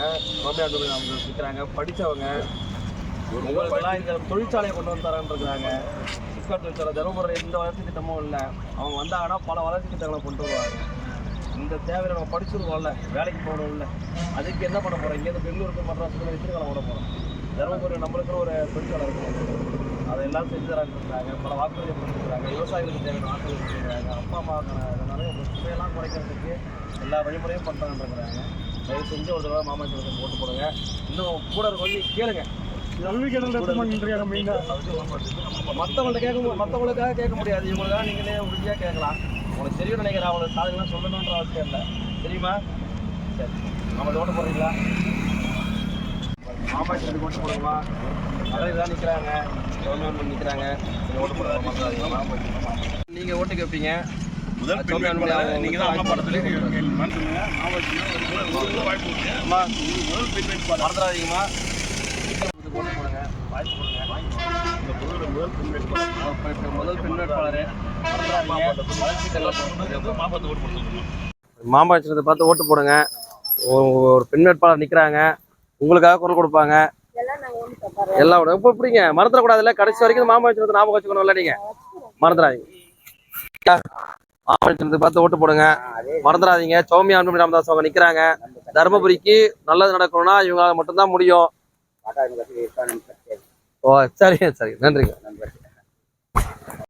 இருக்கிறாங்க இருக்கிறாங்க படித்தவங்க உங்களுக்கெல்லாம் இந்த தொழிற்சாலையை கொண்டு வந்து தரேன்னு இருக்கிறாங்க சிப்காட் தொழிற்சாலை தருமபுரி எந்த வளர்ச்சி திட்டமும் இல்லை அவங்க வந்தாங்கன்னா பல வளர்ச்சி திட்டங்களை கொண்டு வருவாங்க இந்த தேவையை நம்ம படிச்சிருக்கோம்ல வேலைக்கு போகணும்ல அதுக்கு என்ன பண்ண போகிறோம் இங்கேருந்து பெங்களூருக்கு மட்ராஸுக்கு எதிர்காலம் விட போகிறோம் தருமபுரி நம்மளுக்கு ஒரு தொழிற்சாலை அதை எல்லோரும் செஞ்சு தராங்க பல வாக்குறுதி கொடுத்துருக்காங்க விவசாயிகளுக்கு தேவையான வாக்குறுதி கொடுத்துருக்காங்க அப்பா அம்மாக்கான அதனால உங்க சுமையெல்லாம் குறைக்கிறதுக்கு எல்லா வழிமுறையும் பண்ணுறாங்க தயவு செஞ்சு ஒரு தடவை மாமாச்சலத்தை போட்டு போடுங்க. இன்னும் கூட சொல்லி கேளுங்க. மற்றவங்கள்ட்ட கேட்க மற்றவங்களுக்காக கேட்க முடியாது. இவங்களுக்காக நீங்களே உறுதியாக கேட்கலாம். உங்களுக்கு தெரியும் நினைக்கிறேன். அவங்களுக்கு சாதனைலாம் சொல்லணுன்ற அவசியம் இல்லை. தெரியுமா? சரி. நம்ம ஓட்ட போடுறீங்களா? மாமாச்சலத்துக்கு ஓட்டு போடுங்கம்மா மகளிர் தான் நிற்கிறாங்க கவர்மெண்ட் நிற்கிறாங்க ஓட்டு போடுறோம் நீங்கள் ஓட்டு கேட்பீங்க. முதல் பெண் வேட்பாளர் தான் அம்மா வாய்ப்பு அம்மா முதல் பெண் மறந்துடாதீங்கம்மா ஓட்டு போடுங்க வாய்ப்பு கொடுங்க இந்த முதல் முதல் பெண் வேட்பாளர் இப்ப இப்ப முதல் பெண் வேட்பாளர் மறந்துடாதீங்க வளர்ச்சி மாப்பத்தை ஓட்டு போட்டு மாம்பழத்தை பார்த்து ஓட்டு போடுங்க. ஒரு ஒரு பெண் வேட்பாளர் நிற்கிறாங்க உங்களுக்காக குரல் கொடுப்பாங்க. எல்லாம் விட இப்போ எப்படிங்க மறந்துடக்கூடாதுல்ல. கடைசி வரைக்கும் இந்த மாம்பழத்தை ஞாபகம் வச்சுக்கணும்ல நீங்க. மறந்துடாதீங்க. மாம்பழத்தை பார்த்து ஓட்டு போடுங்க. மறந்துடாதீங்க. சௌமியா அன்புமணி ராமதாஸ் அவங்க நிற்கிறாங்க தருமபுரிக்கு நல்லது நடக்கணும்னா இவங்களால மட்டும்தான் முடியும். ஓ சரிங்க சரி. நன்றிங்க.